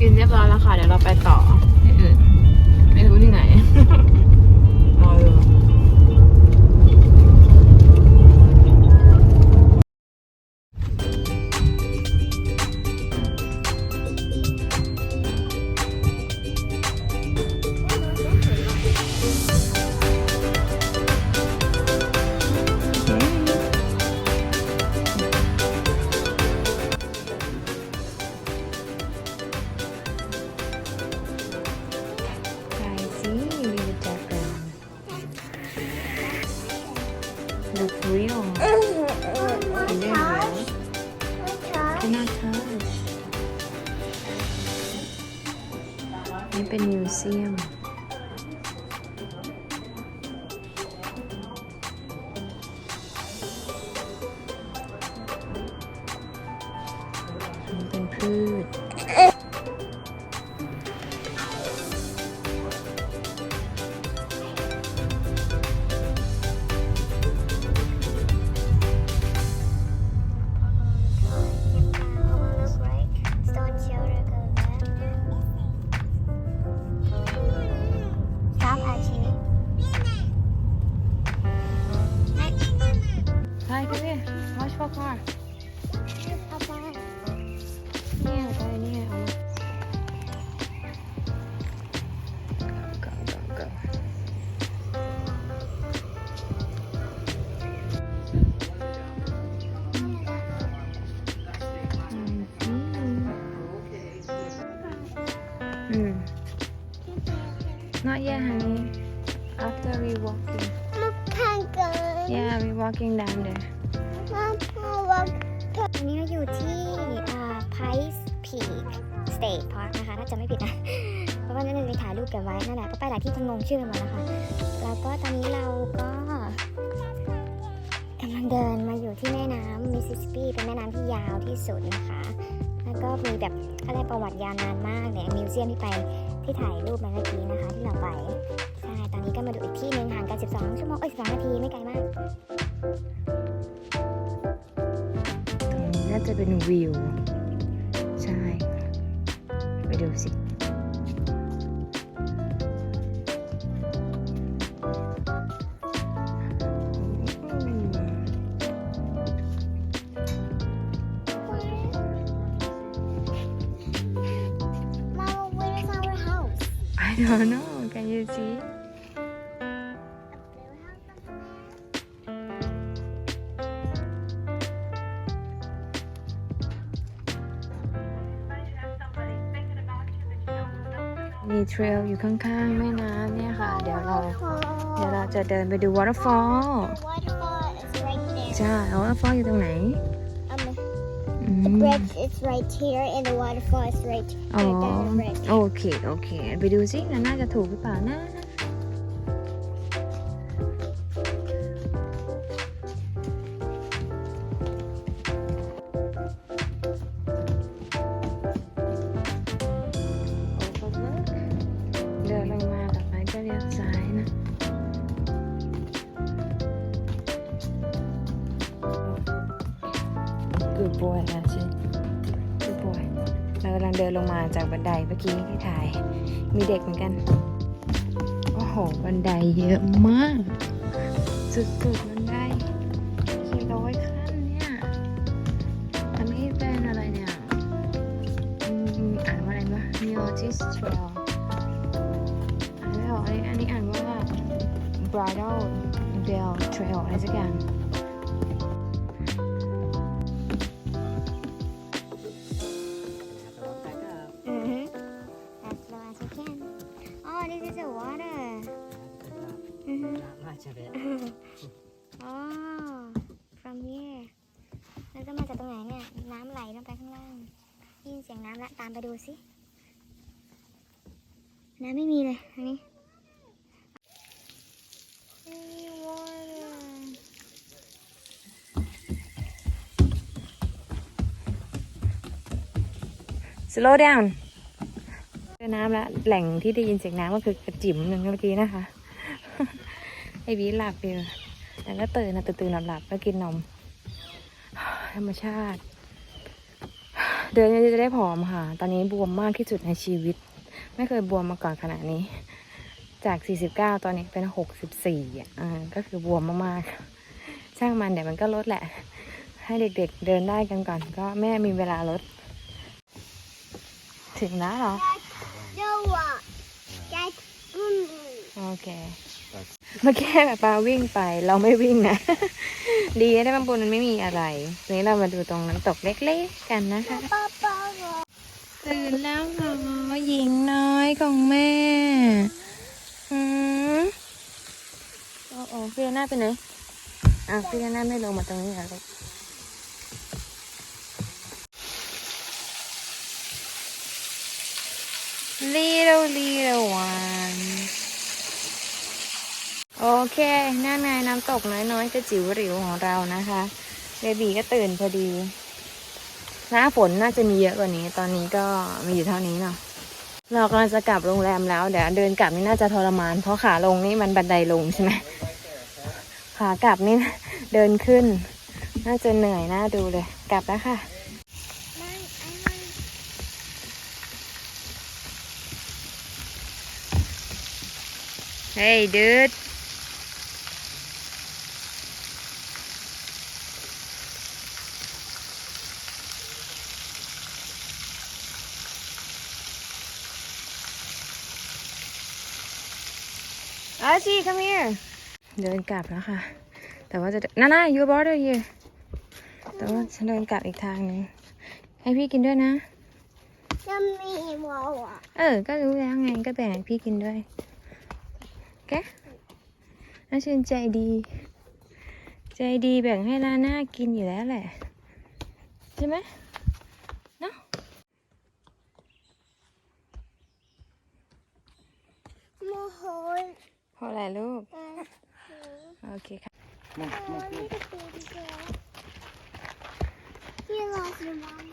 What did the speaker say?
กินเรียบร้อยแล้วค่ะ เดี๋ยวเราไปต่อที่อื่น ไม่รู้ที่ไหน look real เป็นเรื่อง real cannot touch นี่เป็นมิวเซียมมันเป็นพืช ใช่ก็เนี่ย watch for car เนี่ยได้เนี่ยเอามา go go go อืม not yet honey after we walking yeah we walking down there อันนี้เราอยู่ที่อ่า Price Peak State Park นะคะ ถ้าจะไม่ผิดนะ เพราะว่านั่นเลยถ่ายรูปกันไว้นั่นแหละก็ไปหลายที่จนงงชื่อหมดแล้วค่ะ แล้วก็ตอนนี้เราก็กำลังเดินมาอยู่ที่แม่น้ำมิสซิสซิปปีเป็นแม่น้ำที่ยาวที่สุดนะคะ แล้วก็มีแบบอะไรประวัติยาวนานมากเนี่ยมิวเซียมที่ไปที่ถ่ายรูปมาเมื่อกี้นะคะที่เราไปใช่ตอนนี้ก็มาดูอีกที่หนึ่งห่างกัน 12 ชั่วโมงเอ้ย12นาทีไม่ไกลมาก จะเป็นวิว ใช่ ไปดูสิ Mama, where is our house? I don't know can you see มีเทรลอยู่ข้างๆแม่น้ำเนี่ยค่ะ เดี๋ยวเรา เดี๋ยวเราจะเดินไปดู waterfall Waterfall is right there. ใช่ waterfall อยู่ตรงไหน Um, อืม the bridge is right here, and the waterfall is right อ๋อ right there. The bridge. โอเค โอเค ไปดูสิน่าจะถูกหรือเปล่านะ Good boy นะชิ Good boy เรากำลังเดินลงมาจากบันไดเมื่อกี้ที่ถ่าย มีเด็กเหมือนกัน โอ้โห บันไดเยอะมาก สุดๆบันไดกี่ร้อยขั้นเนี่ยอันนี้เป็นอะไรเนี่ยอืมอ่านว่าอะไรวะ Neotis Trail อ่านไม่ออกอันนี้อันนี้อ่านว่า Bridal Veil Trail อะไรสักอย่าง ละ ตามไปดูสิน้ำไม่มีเลยอันนี้ slow down เจอน้ำแล้วแหล่งที่ได้ยินเสียงน้ำก็คือกระจิ๋มหนึ่งเมื่อกี้นะคะ ไอวีหลับอยู่แต่ก็ตื่นนะตื่นๆหลับๆก็กินนม ธรรมชาติ เดือนนี้จะได้ผอมค่ะ ตอนนี้บวมมากที่สุดในชีวิต ไม่เคยบวมมาก่อนขนาดนี้ จาก 49 ตอนนี้เป็น 64อะอ่าก็คือบวมมากๆ ช่างมันเดี๋ยวมันก็ลดแหละ ให้เด็กๆเดินได้กันก่อน ก็แม่มีเวลาลด ถึงแล้วเหรอเจ้าอะใจกุ้งโอเค เมื่อกี้แบบปาวิ่งไปเราไม่วิ่งนะ ดีนะบางบนมันไม่มีอะไรทีนี้เรามาดูตรงน้ำตกเล็กๆกันนะคะตื่นแล้วเหรอหญิงน้อยของแม่หืมโอ้โอ้พี่หน้าไปไหนอะพี่หน้าไม่ลงมาตรงนี้เหรอลูกลีโ e ลีโ e วัน โอเคนั่นไงน้ำตกน้อยๆจะจิ๋วหริวของเรานะคะเบบีก็ตื่นพอดี หน้าฝนน่าจะมีเยอะกว่านี้ ตอนนี้ก็มีอยู่เท่านี้เนาะเรากำลังจะกลับโรงแรมแล้วเดี๋ยวเดินกลับนี่น่าจะทรมาน เพราะขาลงนี่มันบันไดลงใช่ไหมขากลับนี่เดินขึ้น น่าจะเหนื่อยน่าดูเลย กลับแล้วค่ะเฮ้ยดูด อาชี come here เดินกลับแล้วค่ะ แต่ว่าจะน่าน่า you border here แต่ว่าฉันเดินกลับอีกทางหนึงให้พี่กินด้วยนะจะมีหมออะเออ ก็รู้แล้วไงก็แบ่งให้พี่กินด้วยโอเคน่าชื่นใจดี ใจดีแบ่งให้ลาน่ากินอยู่แล้วแหละ ใช่ไหมเนาะ โมโห พ ออะไรลูกเออโอเคค่ะเออนี่ก็ตีนเดียวพี่รอสิมัม